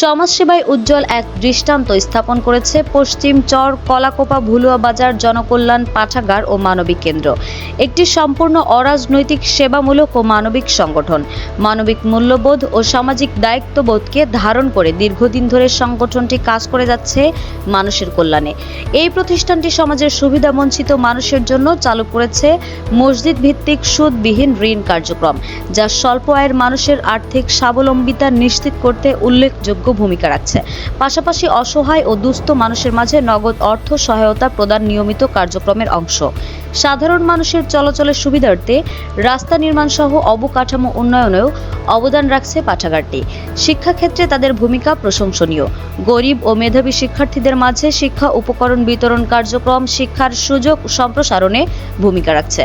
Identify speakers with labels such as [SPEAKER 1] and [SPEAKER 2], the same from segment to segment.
[SPEAKER 1] সমাজসেবায় উজ্জ্বল এক দৃষ্টান্ত স্থাপন করেছে পশ্চিম চর, কলাকোপা, ভুলুয়া বাজার, জনকল্যাণ, পাঠাগার ও মানবিক কেন্দ্র। একটি সম্পূর্ণ অরাজনৈতিক সেবামূলক ও মানবিক সংগঠন। মানবিক মূল্যবোধ ও সামাজিক দায়িত্ববোধকে ধারণ করে দীর্ঘদিন ধরে সংগঠনটি কাজ করে যাচ্ছে মানুষের কল্যাণে। এই প্রতিষ্ঠানটি সমাজের সুবিধাবঞ্চিত মানুষের জন্য চালু করেছে মসজিদ ভিত্তিক সুদবিহীন ঋণ কার্যক্রম, যা স্বল্প আয়ের মানুষের আর্থিক স্বাবলম্বিতা নিশ্চিত করতে উল্লেখযোগ্য ভূমিকা রাখছে। পাশাপাশি অসহায় ও দুস্থ মানুষের মাঝে নগদ অর্থ সহায়তা প্রদান নিয়মিত কার্যক্রমের অংশ। সাধারণ মানুষের চলাচলের সুবিধার্থে রাস্তা নির্মাণ সহ অবকাঠামো উন্নয়নেও অবদান রাখছে পাঠাগারটি। শিক্ষাক্ষেত্রে তাদের ভূমিকা প্রশংসনীয়। গরিব ও মেধাবী শিক্ষার্থীদের মাঝে শিক্ষা উপকরণ বিতরণ কার্যক্রম, শিক্ষার সুযোগ সম্প্রসারণে ভূমিকা রাখছে।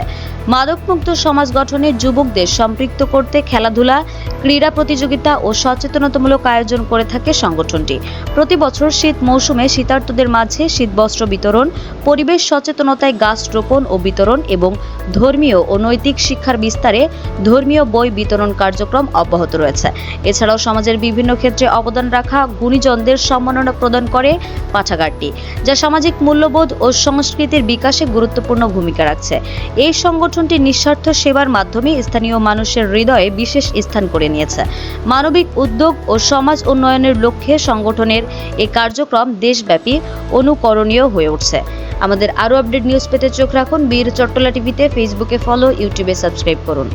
[SPEAKER 1] মাদকমুক্ত সমাজ গঠনে যুবকদের সম্পৃক্ত করতে খেলাধুলা, ক্রীড়া প্রতিযোগিতা ও সচেতনতামূলক আয়োজন করে থাকে সংগঠনটি। প্রতি বছর শীত মৌসুমে শীতার্তদের মাঝে শীতবস্ত্র বিতরণ, পরিবেশ সচেতনতায় গাছ রোপণ ও বিতরণ এবং ধর্মীয় ও নৈতিক শিক্ষার বিস্তারে ধর্মীয় বই বিতরণ কার্যক্রম অব্যাহত রয়েছে। এছাড়াও সমাজের বিভিন্ন ক্ষেত্রে অবদান রাখা গুণীজনদের সম্মাননা প্রদান করে পাঠাগারটি, যা সামাজিক মূল্যবোধ ও সংস্কৃতির বিকাশে গুরুত্বপূর্ণ ভূমিকা রাখছে। এই সংগঠনটি নিঃস্বার্থ সেবার মাধ্যমে স্থানীয় মানুষের হৃদয়ে বিশেষ স্থান করে নিয়েছে। মানবিক উদ্যোগ ও সমাজ উন্নয়নের লক্ষ্যে সংগঠনের এই কার্যক্রম দেশব্যাপী অনুকরণীয় হয়ে উঠছে। আমাদের আরও আপডেট নিউজ পেতে চোখ রাখুন বীর চট্টলা টিভিতে, ফেসবুকে ফলো, ইউটিউবে সাবস্ক্রাইব করুন।